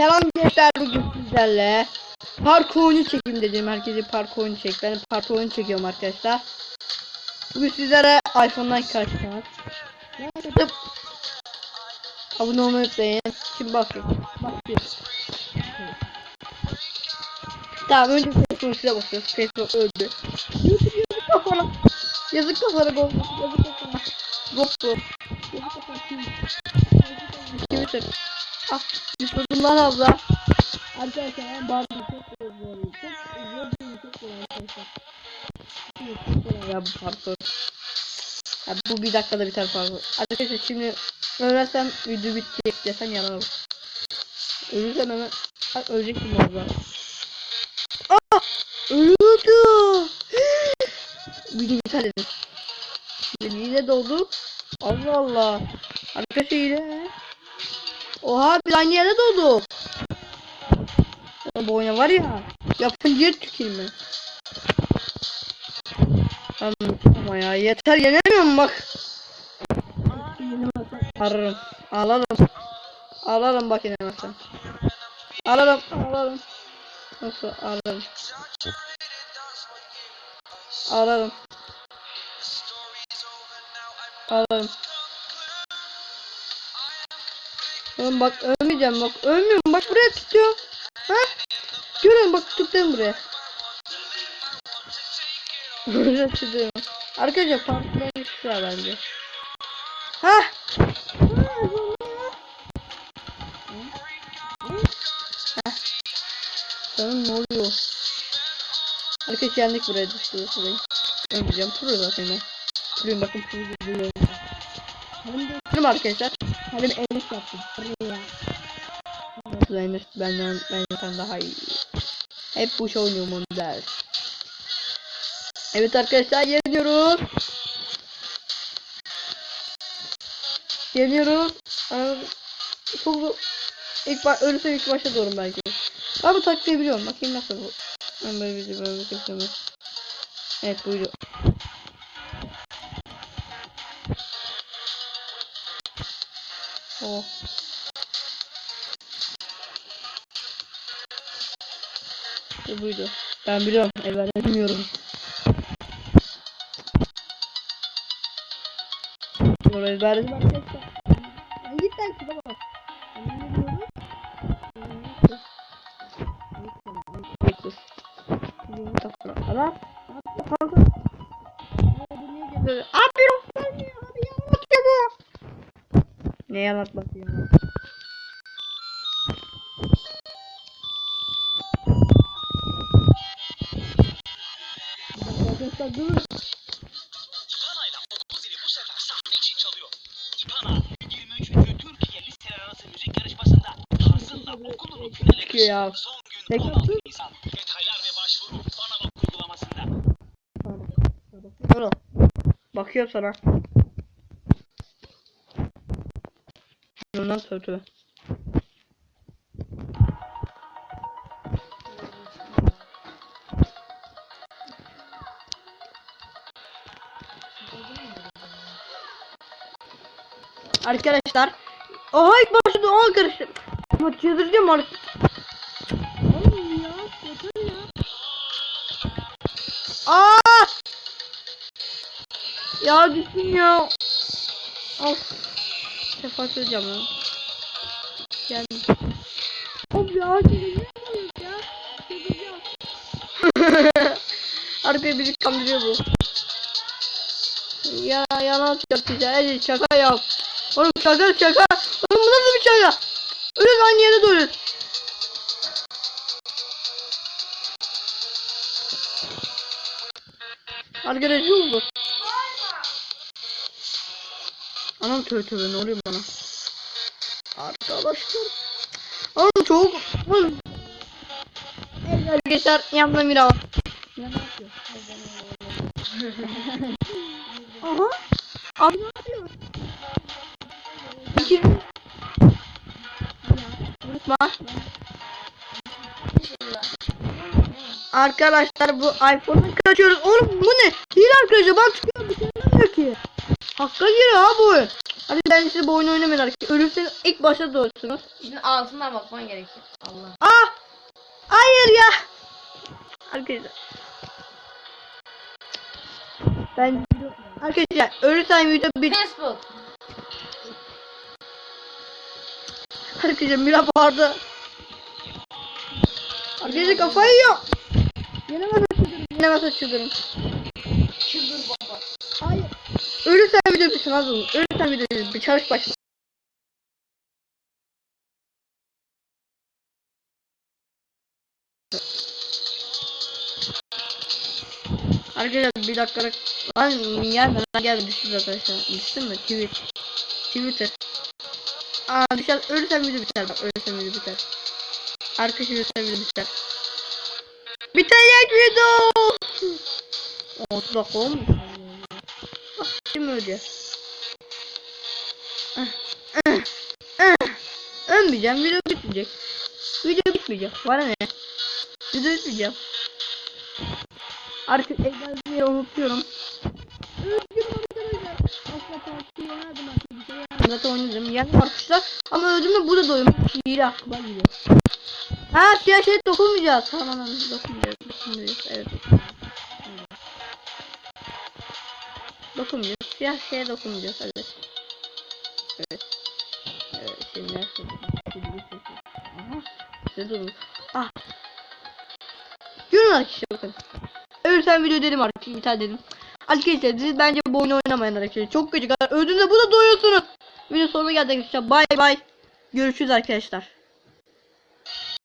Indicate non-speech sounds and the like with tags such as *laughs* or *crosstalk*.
Selam gençler bugün sizlerle parkur oyunu çekeyim dedim. Herkese parkur oyunu çek. Ben parkur oyunu çekiyorum arkadaşlar. Bugün sizlere iPhone'dan. Tıp. Abone olmayı unutmayın. Şimdi bakıyorum. Bakıyorum. Tamam önce Facebook size bakıyoruz. Facebook öldü. Yazık kafana. Yazık kafana. Yazık kafana. GoPro. Yazık kafana. Twitter. Ah, Yusuf'un lan abla. Arkadaşlar ben bazı çok özlüyorum. Çok özlüyorum. Çok kolay arkadaşlar. Çok kolay ya bu parkur. Ya bu bir dakikada biter parkur. Arkadaşlar şimdi ölersem video bitti desem yalan olur. Ölürsem hemen Ay, ölecektim orada. Aa! Ölüyordu. video biter dedim. Şimdi yine doldu. Allah Allah. Arkadaşlar yine. Oha bir aynı yere doğdu. Bu oyuna var ya. Yapıncıya tükürme. Ama ya yeter yenemiyorum bak. Ararım. Ağlarım. Ağlarım bak yenemezsem. Ağlarım. Ağlarım. Nasıl ağlarım. Ağlarım. Ağlarım. Oğlum bak ölmeyeceğim bak ölmüyorum bak buraya tutuyor. Ha? Görün bak tuttum buraya. *laughs* Buraya tutuyorum. Arkadaşlar şey var bence. Ha? Canım ne oluyor? Arkadaşlar yendik buraya düştü. Ölmeyeceğim. Pro zaten ben. Pro'yum bakın. Hem de Pro'yum arkadaşlar. Hem de elif yaptım. Nasıl Enes benden benden daha iyi. Hep bu şey oynuyorum onu der. Evet arkadaşlar yeniyoruz. Yeniyoruz. Aa, Çok zor. İlk baş ölürsem ilk başta doğru belki. Ben bu taktiği biliyorum. Bakayım nasıl bu. Ben böyle bir böyle bir şey Evet buydu. Oh. Bu buydu. Ben biliyorum. Ben bilmiyorum. Orayı verdim arkadaşlar. Git lan şuna bak. Bekle. Yarışmasında tarzında okulunu finale Çıkıyor ya. taşıdı. Son gün Tekrar 16 dur. Nisan. Detaylar ve başvuru bana bak uygulamasında. Dur. Bakıyorum sana. Sonra tövbe. Arkadaşlar. Oha ilk başta o karıştı. Ama çıldıracağım artık. Oğlum ya, yeter ya. Aa! Ya ya. Of. Sefa söyleyeceğim lan. Geldim. Of ya. çekeceğim ya. *laughs* Arkaya bizi kandırıyor bu. Ya yalan yapacağız. Hadi şaka yap. Oğlum şaka şaka. Oğlum bu nasıl bir şaka? Ölüyoruz aynı yere doğruyoruz. Arkadaşlar oldu. Anam tövbe tövbe ne oluyor bana? Arkadaşlar. Oğlum çok. Arkadaşlar yandan bir hava. Aha. Abi ne yapıyor? İki. Unutma. Arkadaşlar bu iPhone'u kaçıyoruz. Oğlum bu ne? Değil arkadaşlar ben çıkıyorum bir şey ki. Hakka giriyor ha bu oyun. Hadi ben size bu oyunu oynamayın arkadaşlar. Ölürseniz ilk başta doğursunuz. Şimdi altından bakman gerekir. Allah. Ah! Hayır ya! Arkadaşlar. Ben Arkadaşlar ölürsem video bir Facebook. Arkadaşlar Mira bağırdı. Arkadaşlar kafayı yiyor. Yenemez açıldırım. Yenemez açıldırım. Çıldır baba. Hayır. Ölürsen video bitsin az olun. Ölürsen video bitsin. Bir çalış başla. Arkadaşlar bir dakika. Lan gelme lan gelme. Düştü arkadaşlar düştün mü? Tweet Twitter. Aa düşer. Ölürsen video biter bak ölürsen video biter Arkadaşlar ölürsen video biter Bitecek video 30 dakika olmuş Şimdi öyle Ah, ah, ah. Ölmeyeceğim video bitmeyecek Video bitmeyecek bana ne Video bitmeyecek Artık egzersizi unutuyorum. Özgür arkadaşlar. Asla oynardım arkadaşlar. Zaten oynadım. Yani arkadaşlar. Ama öldüğümde burada doyum. Hile aklıma gidiyor. Ha siyah şey dokunmayacağız. Tamam dokunmayacağız. Dokunmayacağız. Evet. Dokunmayacağız. Siyah şeye dokunmayacağız. Evet. Evet. Evet. Şimdi nerede? Şimdi Aha. Size durun. Ah. Görün arkadaşlar bakın. Ölürsen video dedim artık iptal dedim. Arkadaşlar siz bence bu oyunu oynamayın arkadaşlar. Çok gıcık. Öldüğünde bu da doyuyorsunuz. Video sonuna geldik arkadaşlar. Bay bay. Görüşürüz arkadaşlar.